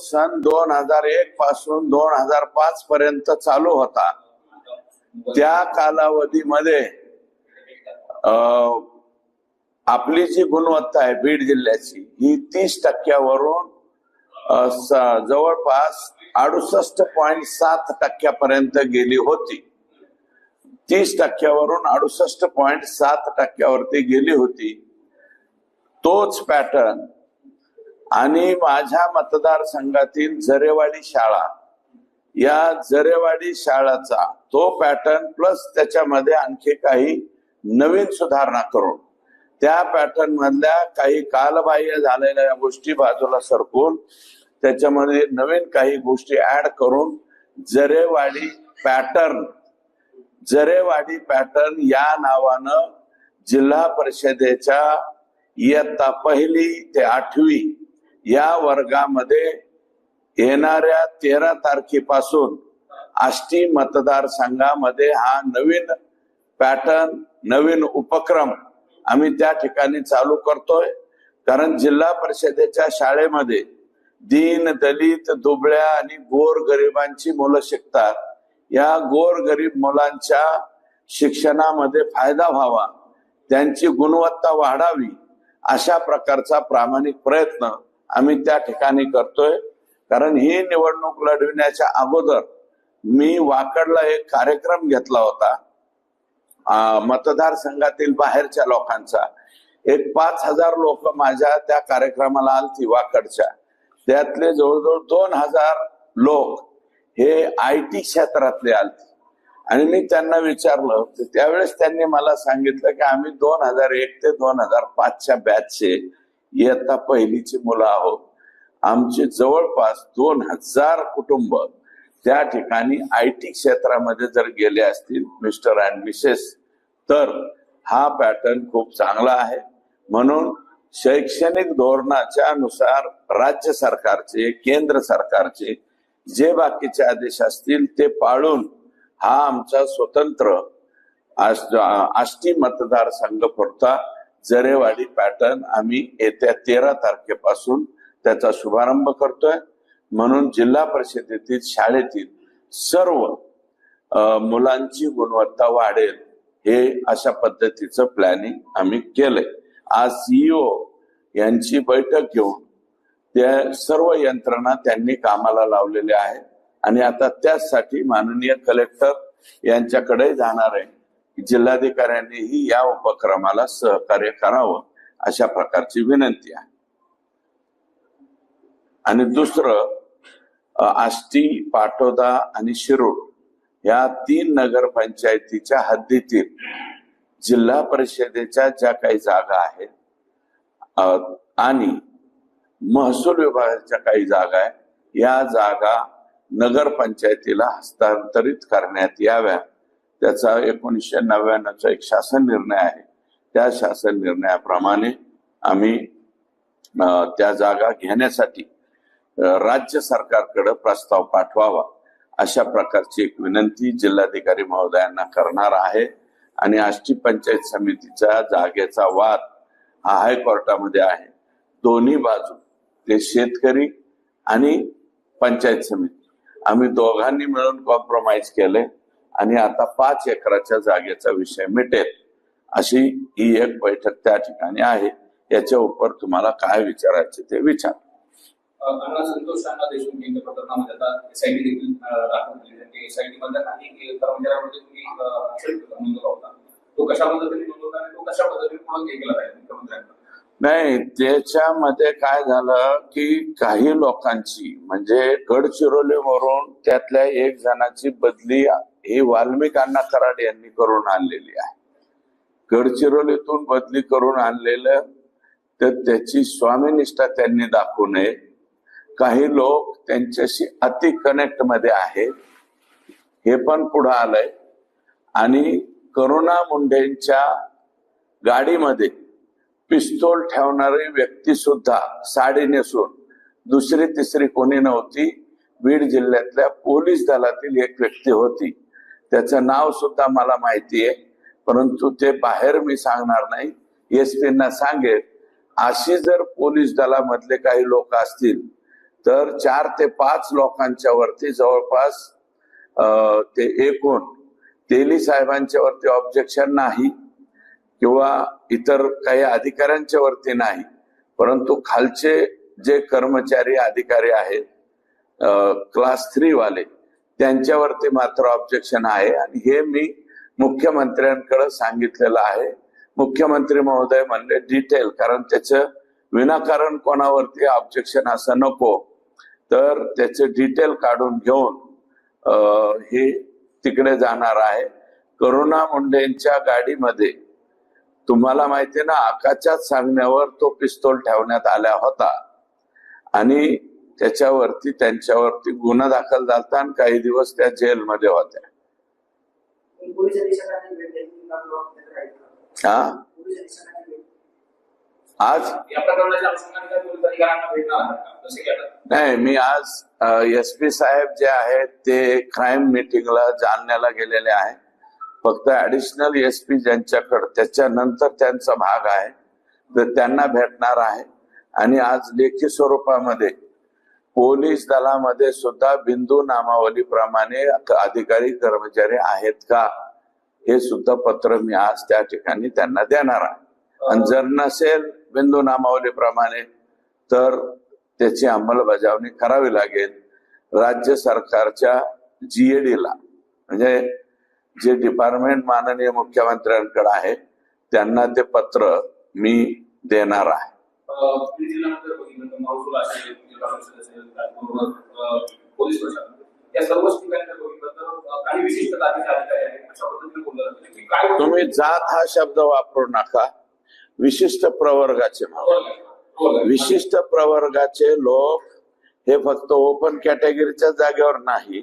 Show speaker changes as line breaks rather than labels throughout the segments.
सन दोन हजार एक पासून दोन हजार पाच पर्यंत चालू होता. त्या कालावधीमध्ये आपली जी गुणवत्ता आहे बीड जिल्ह्याची ही तीस टक्क्यावरून जवळपास अडुसष्ट पॉईंट सात टक्क्यापर्यंत गेली होती. तीस टक्क्यावरून अडुसष्ट पॉईंट सात टक्क्यावरती गेली होती. तोच पॅटर्न आणि माझ्या मतदारसंघातील जरेवाडी शाळा या जरेवाडी शाळाचा तो पॅटर्न प्लस त्याच्यामध्ये आणखी काही नवीन सुधारणा करून त्या पॅटर्न मधल्या काही कालबाह्य झालेल्या गोष्टी बाजूला सरकून त्याच्यामध्ये नवीन काही गोष्टी ऍड करून जरेवाडी पॅटर्न जरेवाडी पॅटर्न या नावानं जिल्हा परिषदेच्या इयत्ता पहिली ते आठवी या वर्गामध्ये येणाऱ्या तेरा तारखेपासून आष्टी मतदारसंघामध्ये हा नवीन पॅटर्न नवीन उपक्रम आम्ही त्या ठिकाणी चालू करतोय. कारण जिल्हा परिषदेच्या शाळेमध्ये दीन दलित दुबळ्या आणि गोर गरिबांची मुलं शिकतात. या गोर गरीब मुलांच्या शिक्षणामध्ये फायदा व्हावा त्यांची गुणवत्ता वाढावी अशा प्रकारचा प्रामाणिक प्रयत्न आम्ही त्या ठिकाणी करतोय. कारण ही निवडणूक लढविण्याच्या अगोदर मी वाकडला एक कार्यक्रम घेतला होता. मतदारसंघातील बाहेरच्या लोकांचा. एक पाच हजार लोक माझ्या त्या कार्यक्रमाला आलती वाकडच्या. त्यातले जवळजवळ दोन हजार लोक हे आय टी क्षेत्रातले आलते. आणि मी त्यांना विचारलं होतं त्यावेळेस त्यांनी मला सांगितलं की आम्ही दोन हजार एक ते दोन हजार पाचच्या बॅचचे इयत्ता पहिलीची मुलं आहोत. आमचे जवळपास दोन हजार कुटुंब त्या ठिकाणी आय टी क्षेत्रामध्ये जर गेले असतील मिस्टर अँड मिसेस तर हा पॅटर्न खूप चांगला आहे. म्हणून शैक्षणिक धोरणाच्या नुसार राज्य सरकारचे केंद्र सरकारचे जे बाकीचे आदेश असतील ते पाळून हा आमचा स्वतंत्र आष्टी मतदारसंघ पुरता जरेवाडी पॅटर्न आम्ही येत्या तेरा तारखेपासून त्याचा शुभारंभ करतोय. म्हणून जिल्हा परिषदेतील शाळेतील सर्व मुलांची गुणवत्ता वाढेल हे अशा पद्धतीचं प्लॅनिंग आम्ही केलंय. आज सीईओ यांची बैठक घेऊन त्या सर्व यंत्रणा त्यांनी कामाला लावलेल्या आहेत. आणि आता त्याचसाठी माननीय कलेक्टर यांच्याकडे जाणार आहे. जिल्हाधिकाऱ्यांनीही या उपक्रमाला सहकार्य करावं अशा प्रकारची विनंती आहे. आणि दुसरं आष्टी पाटोदा आणि शिरूर या तीन नगरपंचायतीच्या हद्दीतील जिल्हा परिषदेच्या ज्या काही जागा आहेत आणि महसूल विभागाच्या काही जागा आहेत या जागा नगरपंचायतीला हस्तांतरित करण्यात याव्या त्याचा एकोणीसशे नव्याण्णवचा एक शासन निर्णय आहे. त्या शासन निर्णयाप्रमाणे आम्ही त्या जागा घेण्यासाठी राज्य सरकारकडे प्रस्ताव पाठवावा अशा प्रकारची एक विनंती जिल्हाधिकारी महोदयांना करणार आहे. आणि आष्टी पंचायत समितीचा जागेचा वाद हा हायकोर्टामध्ये आहे. दोन्ही बाजू ते शेतकरी आणि पंचायत समिती. आम्ही दोघांनी मिळून कॉम्प्रोमाइज केले. आणि आता पाच एकराच्या जागेचा विषय मिटेल अशी ही एक बैठक त्या ठिकाणी आहे. याच्या उपर तुम्हाला काय विचारायचे ते विचार.
संतोष मुख्यमंत्र्यांना
नाही त्याच्यामध्ये काय झालं की काही लोकांची म्हणजे गडचिरोलीवरून त्यातल्या एक जणाची बदली हे वाल्मिकांना कराड यांनी करून आणलेली आहे. गडचिरोलीतून बदली करून आणलेलं तर त्याची स्वामीनिष्ठा त्यांनी दाखवू नये. काही लोक त्यांच्याशी अति कनेक्टमध्ये आहेत हे पण पुढे आलंय. आणि करुणा मुंडेंच्या गाडीमध्ये पिस्तोल ठेवणारी व्यक्ती सुद्धा साडी नेसून दुसरी तिसरी कोणी नव्हती. बीड जिल्ह्यातल्या पोलीस दलातील एक व्यक्ती होती. त्याचं नाव सुद्धा मला माहिती आहे परंतु ते बाहेर मी सांगणार नाही. एस पीना सांगेल. अशी जर पोलीस दलामधले काही लोक असतील तर चार ते पाच लोकांच्या वरती जवळपास ते एकूण तेली साहेबांच्या वरती ऑब्जेक्शन नाही किंवा इतर काही अधिकाऱ्यांच्या वरती नाही. परंतु खालचे जे कर्मचारी अधिकारी आहेत क्लास थ्री वाले त्यांच्यावरती मात्र ऑब्जेक्शन आहे. आणि हे मी मुख्यमंत्र्यांकडे सांगितलेलं आहे. मुख्यमंत्री महोदय म्हणले डिटेल कारण त्याचं विनाकारण कोणावरती ऑब्जेक्शन असं नको. तर त्याचे डिटेल काढून घेऊन हे तिकडे जाणार आहे. करुणा मुंडेंच्या गाडीमध्ये तुम्हाला माहिती ना आकाशात सांगण्यावर तो पिस्तोल ठेवण्यात आला होता. आणि त्याच्यावरती त्यांच्यावरती गुन्हा दाखल झाला आणि काही दिवस त्या जेलमध्ये होत्या? हा? आज? नाही मी आज एस पी साहेब जे आहेत ते क्राईम मिटिंगला जालन्याला गेलेले आहे फक्त ऍडिशनल एस पी ज्यांच्याकडे त्याच्यानंतर त्यांचा भाग आहे. तर त्यांना भेटणार आहे. आणि आज लेखी स्वरूपामध्ये पोलीस दलामध्ये सुद्धा बिंदू नामावलीप्रमाणे अधिकारी कर्मचारी आहेत का? हे सुद्धा पत्र मी आज त्या ठिकाणी त्यांना देणार आहे. आणि जर नसेल बिंदू नामावलीप्रमाणे तर त्याची अंमलबजावणी करावी लागेल. राज्य सरकारच्या जीएडीला म्हणजे जे डिपार्टमेंट माननीय मुख्यमंत्र्यांकडे आहे त्यांना ते पत्र मी देणार आहे.
बघितलं तर महसूल असेल जिल्हा परिषद असेल त्याचबरोबर पोलीस प्रशासन. या सर्वच ठिकाणी जर बघितलं तर काही विशिष्ट जातीचे अधिकारी आहेत अशा पद्धतीने बोललं जातं की काय
तुम्ही जात हा शब्द वापरू नका. विशिष्ट प्रवर्गाचे म्हणा विशिष्ट प्रवर्गाचे लोक हे फक्त ओपन कॅटेगरीच्या जागेवर नाही.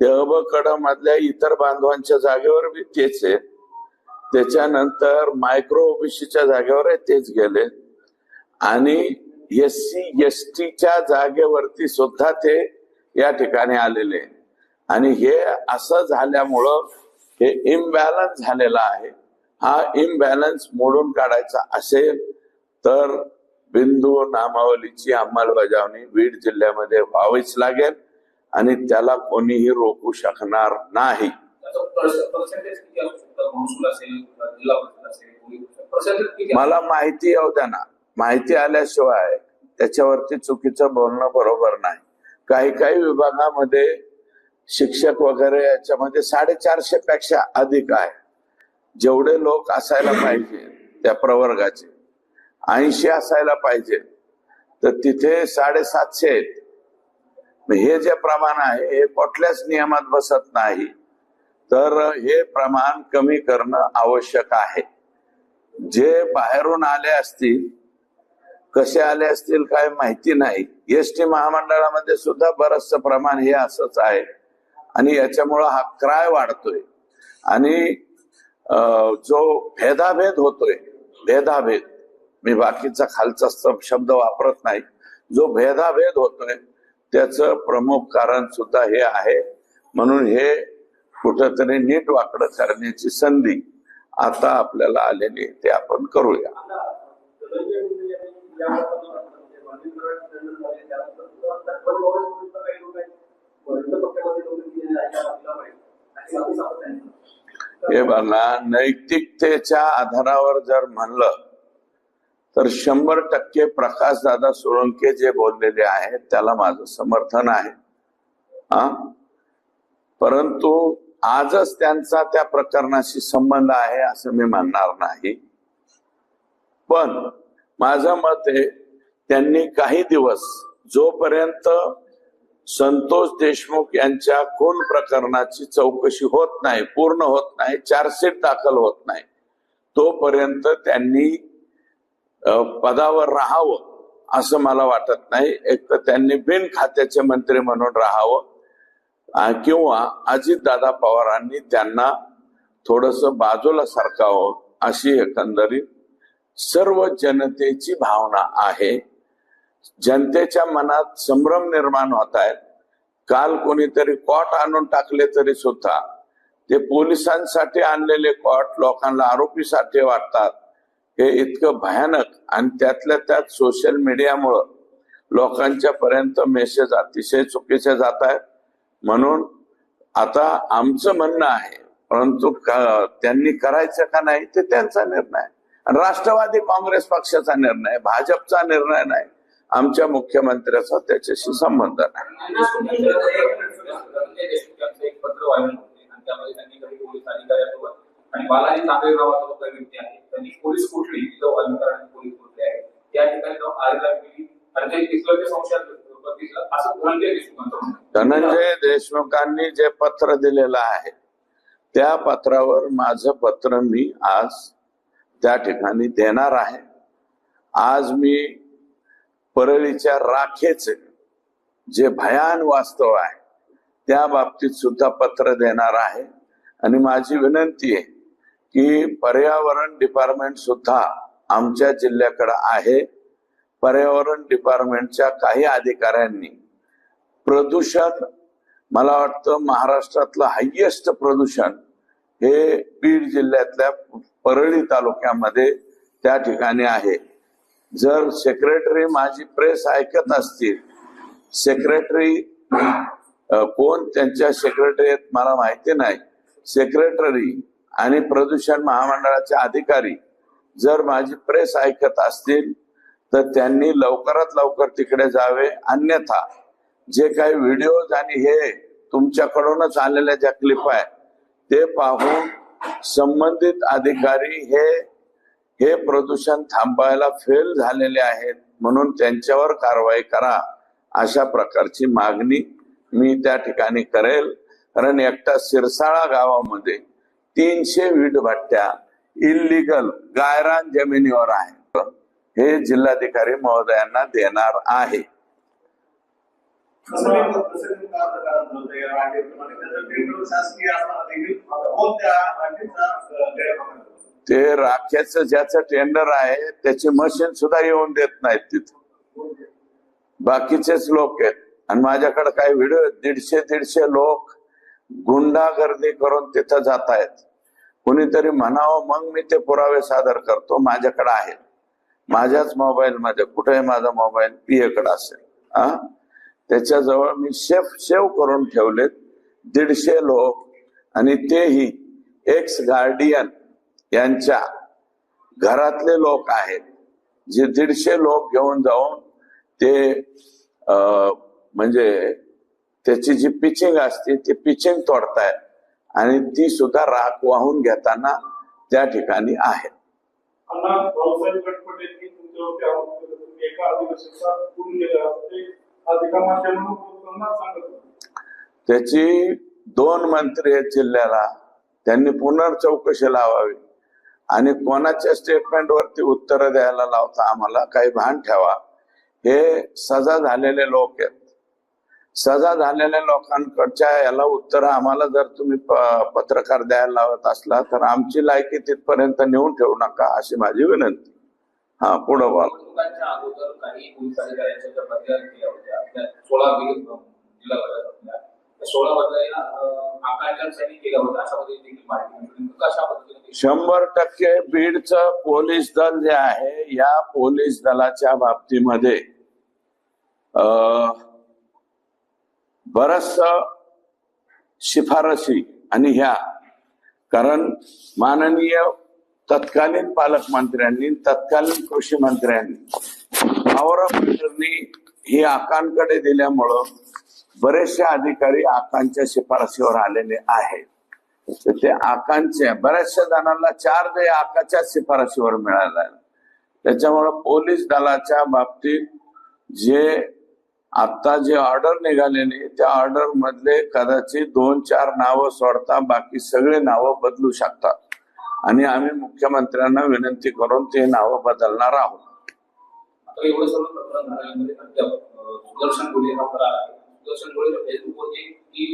ते अब कड मधल्या इतर बांधवांच्या जागेवर बी तेच आहेत त्याच्यानंतर मायक्रो ओबीसीच्या जागेवर तेच गेले. आणि एस सी एस टीच्या जागेवरती सुद्धा ते या ठिकाणी आलेले. आणि हे असं झाल्यामुळं हे इम्बॅलन्स झालेला आहे. हा इम्बॅलन्स मोडून काढायचा असेल तर बिंदू नामावलीची अंमलबजावणी बीड जिल्ह्यामध्ये व्हावीच लागेल आणि त्याला कोणीही रोखू शकणार नाही. मला माहिती येऊ द्या ना. माहिती आल्याशिवाय त्याच्यावरती चुकीचं बोलणं बरोबर नाही. काही काही विभागामध्ये शिक्षक वगैरे याच्यामध्ये साडेचारशे पेक्षा अधिक आहे. जेवढे लोक असायला पाहिजे त्या प्रवर्गाचे. ऐंशी असायला पाहिजे. तर तिथे साडेसातशे आहेत. हे जे प्रमाण आहे हे कुठल्याच नियमात बसत नाही. तर हे प्रमाण कमी करणं आवश्यक आहे. जे बाहेरून आले असतील कसे आले असतील काय माहिती नाही. एस टी महामंडळामध्ये सुद्धा बरचसं प्रमाण हे असंच आहे. आणि याच्यामुळं हा क्राय वाढतोय. आणि अं, जो भेदाभेद होतोय भेदाभेद मी बाकीचा खालचा शब्द वापरत नाही. जो भेदाभेद होतोय त्याचं प्रमुख कारण सुद्धा हे आहे. म्हणून हे कुठंतरी नीट वाकडं करण्याची संधी आता आपल्याला आलेली आहे, ते आपण करूया. हे बघा नैतिकतेच्या आधारावर जर म्हणलं तर शंभर टक्के प्रकाश दादा सोळंके जे बोललेले आहेत त्याला माझं समर्थन आहे. हा? परंतु आजच त्यांचा त्या प्रकरणाशी संबंध आहे असं मी म्हणणार नाही. पण माझं मत आहे त्यांनी काही दिवस जोपर्यंत संतोष देशमुख यांच्या खून प्रकरणाची चौकशी होत नाही पूर्ण होत नाही चार्जशीट दाखल होत नाही तोपर्यंत त्यांनी पदावर राहावं असं मला वाटत नाही. एक तर त्यांनी बिन खात्याचे मंत्री म्हणून राहावं किंवा अजितदादा पवारांनी त्यांना थोडस बाजूला सरकावं अशी एकंदरीत सर्व जनतेची भावना आहे. जनतेच्या मनात संभ्रम निर्माण होत आहेत. काल कोणीतरी कॉट आणून टाकले तरी सुद्धा. ते पोलिसांसाठी आणलेले कॉट लोकांना आरोपीसाठी वाटतात. हे इतकं भयानक आणि त्यातल्या त्यात सोशल मीडियामुळं लोकांच्या पर्यंत मेसेज अतिशय चुकीचे जात आहेत. म्हणून आता आमचं म्हणणं आहे परंतु त्यांनी करायचं का नाही ते त्यांचा निर्णय राष्ट्रवादी काँग्रेस पक्षाचा निर्णय भाजपचा निर्णय नाही. आमच्या मुख्यमंत्र्याचा त्याच्याशी संबंध नाही.
धनंजय
देशमुखांनी जे पत्र दिलेलं आहे त्या पत्रावर माझं पत्र मी आज त्या ठिकाणी देणार आहे. आज मी परळीच्या राखेचे जे भयान वास्तव आहे त्या बाबतीत सुद्धा पत्र देणार आहे. आणि माझी विनंती आहे की पर्यावरण डिपार्टमेंट सुद्धा आमच्या जिल्ह्याकडे आहे. पर्यावरण डिपार्टमेंटच्या काही अधिकाऱ्यांनी प्रदूषण मला वाटतं महाराष्ट्रातलं हायएस्ट प्रदूषण हे बीड जिल्ह्यातल्या परळी तालुक्यामध्ये त्या ठिकाणी आहे. जर सेक्रेटरी माझी प्रेस ऐकत असतील सेक्रेटरी कोण? त्यांच्या सेक्रेटरी आहेत मला माहिती नाही. सेक्रेटरी आणि प्रदूषण महामंडळाचे अधिकारी जर माझी प्रेस ऐकत असतील तर त्यांनी लवकरात लवकर तिकडे जावे. अन्यथा जे काही व्हिडिओज आणि हे तुमच्याकडूनच आलेल्या ज्या क्लिप आहे ते पाहून संबंधित अधिकारी हे हे प्रदूषण थांबायला फेल झालेले आहेत म्हणून त्यांच्यावर कारवाई करा अशा प्रकारची मागणी मी त्या ठिकाणी करेल. कारण एकटा सिरसाळा गावामध्ये तीनशे वीट भट्ट्या इलिगल गायरान जमिनीवर आहेत. हे जिल्हाधिकारी महोदयांना देणार आहे. ते राख्याच ज्याचं टेंडर आहे त्याची मशीन सुद्धा येऊन देत नाहीत तिथं. बाकीचेच लोक आहेत. आणि माझ्याकडे काही व्हिडिओ दीडशे दीडशे लोक गुंडागर्दी करून तिथं जात आहेत. कुणीतरी म्हणावं मग मी ते पुरावे सादर करतो. माझ्याकडे आहेत माझ्याच मोबाईल मध्ये. कुठे माझा मोबाईल पीए कडे असेल. हा? त्याच्याजवळ मी शेफ शेव करून ठेवलेत दीडशे लोक आणि तेही एक्स गार्डियन यांच्या घरातले लोक आहेत. जे दीडशे लोक घेऊन जाऊन ते अं, म्हणजे त्याची जी पिचिंग असते ती पिचिंग तोडतायत आणि ती सुद्धा राख वाहून घेताना त्या ठिकाणी आहे त्याची दोन मंत्री आहेत जिल्ह्याला. त्यांनी पुनर्चौकशी लावावी. आणि कोणाच्या स्टेटमेंट वरती उत्तर द्यायला लावता आम्हाला काही भान ठेवा. हे सजा झालेले लोक आहेत. सजा झालेल्या लोकांकडच्या याला उत्तर आम्हाला जर तुम्ही प- पत्रकार द्यायला लावत असला तर आमची लायकी तिथपर्यंत नेऊन ठेवू नका अशी माझी विनंती. हा पुढं बोला.
सोळा बिल जिल्हा बदल्या होत्या त्या सोळा बदल्या आकांक्षांसाठी केला होता. अशा पद्धतीने देखील माहिती मिळते. कशा पद्धतीने
शंभर टक्के बीडचं पोलीस दल जे आहे या पोलीस दलाच्या बाबतीमध्ये बरस शिफारसी आणि ह्या. कारण माननीय तत्कालीन पालकमंत्र्यांनी तत्कालीन कृषी मंत्र्यांनी औरंगाबादनी ही आकांकडे दिल्यामुळं बरेचसे अधिकारी आकांच्या शिफारसीवर आलेले आहेत. तर ते आकांचे बऱ्याचशा जणांना चार जे आकाच्या शिफारशीवर मिळाला त्याच्यामुळे पोलीस दलाच्या बाबतीत जे आता जे ऑर्डर निघालेली त्या ऑर्डर मधले कदाचित दोन चार नावं सोडता बाकी सगळे नावं बदलू शकतात. आणि आम्ही मुख्यमंत्र्यांना विनंती करून ते नावं बदलणार आहोत.
आता एवढं सर्व प्रकरण झाल्यानंतर अद्याप सुदर्शन गोळे हा फरार आहे. सुदर्शन गोळे फेसबुकवरती ती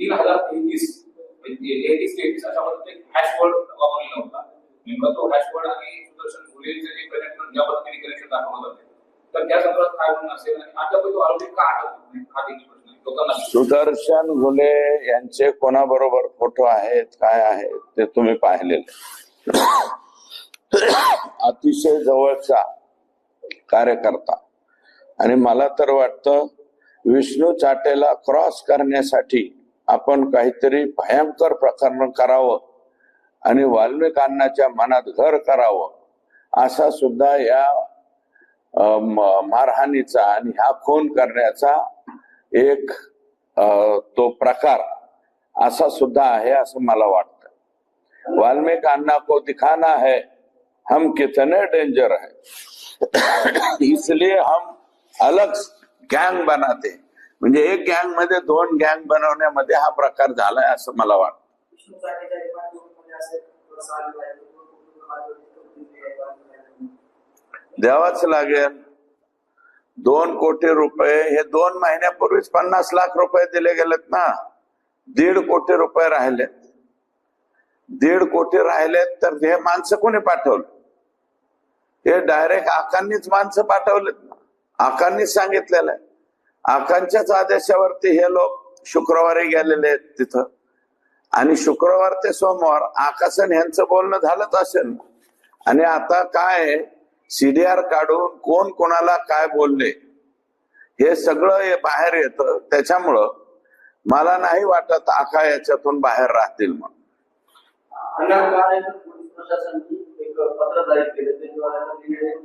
तीन हजार तेहतीस म्हणजे तेहतीस तेहतीस अशा पद्धतीने हॅशवर्ड वापरलेला होता. नेमका तो हॅशवर्ड आणि सुदर्शन गोळेचे जे कनेक्शन ज्या पद्धतीने कनेक्शन दाखवलं जाते. तर त्या संदर्भात काय म्हणून असेल आणि आता तो आरोपी का अटक म्हणजे हा देखील प्रश्न
सुदर्शन घुले यांचे कोणाबरोबर फोटो आहेत काय आहेत ते तुम्ही पाहिलेले. अतिशय जवळचा कार्यकर्ता. आणि मला तर वाटतं विष्णू चाटेला क्रॉस करण्यासाठी आपण काहीतरी भयंकर प्रकरण करावं आणि वाल्मिक मनात घर करावं असा सुद्धा या मारहाणीचा आणि हा खून करण्याचा एक तो प्रकार असा सुद्धा आहे असं मला वाटतं. वाल्मिक को दिखाना है हम कितने डेंजर है। इसलिए हम अलग गँग बनाते म्हणजे एक गँग मध्ये, दोन गँग बनवण्यामध्ये हा प्रकार झालाय असं मला वाटतं। द्यावाच लागेल। दोन कोटी रुपये, हे दोन महिन्यापूर्वीच पन्नास लाख रुपये दिले गेलेत ना। दीड कोटी रुपये राहिलेत। दीड कोटी राहिलेत तर हे माणसं कोणी पाठवलं? हे डायरेक्ट आकांनीच माणसं पाठवलेत. आकांनीच सांगितलेलं आहे. आकांच्याच आदेशावरती हे लोक शुक्रवारी गेलेले आहेत तिथं. आणि शुक्रवार ते सोमवार आकाशन यांचं बोलणं झालंच असेल. आणि आता काय सीडीआर काढून कोण कोणाला काय बोलले हे सगळं हे बाहेर येतं. त्याच्यामुळं मला नाही वाटत आका याच्यातून बाहेर राहतील म्हणून.
प्रशासनाने एक पत्र केलं. दिलेले की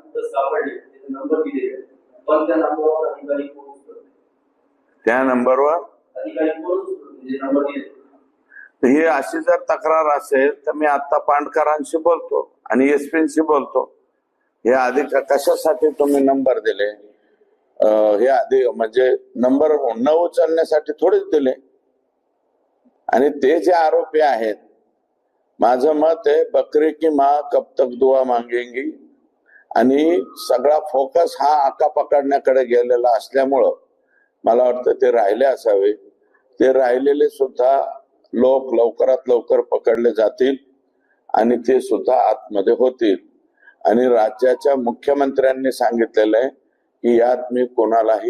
कुठं सापडले. त्याचे नंबर दिलेले पण त्या नंबरवर अधिकारी पोहोचतो
त्या नंबरवर?
अधिकारी म्हणजे नंबर दिले
ही अशी जर तक्रार असेल तर मी आता पांडकरांशी बोलतो आणि एसपींशी बोलतो. हे आधी क- कशासाठी तुम्ही नंबर दिले? हे आधी म्हणजे नंबर न उचलण्यासाठी थोडेच दिले. आणि ते जे आरोपी आहेत माझं मत आहे बकरी की माँ कब तक दुआ मागेंगी? आणि सगळा फोकस हा आका पकडण्याकडे गेलेला असल्यामुळं मला वाटतं ते राहिले असावे. ते राहिलेले सुद्धा लोक लवकरात लवकर पकडले जातील आणि ते सुद्धा आतमध्ये होतील. आणि राज्याच्या मुख्यमंत्र्यांनी सांगितलेलं आहे की यात मी कोणालाही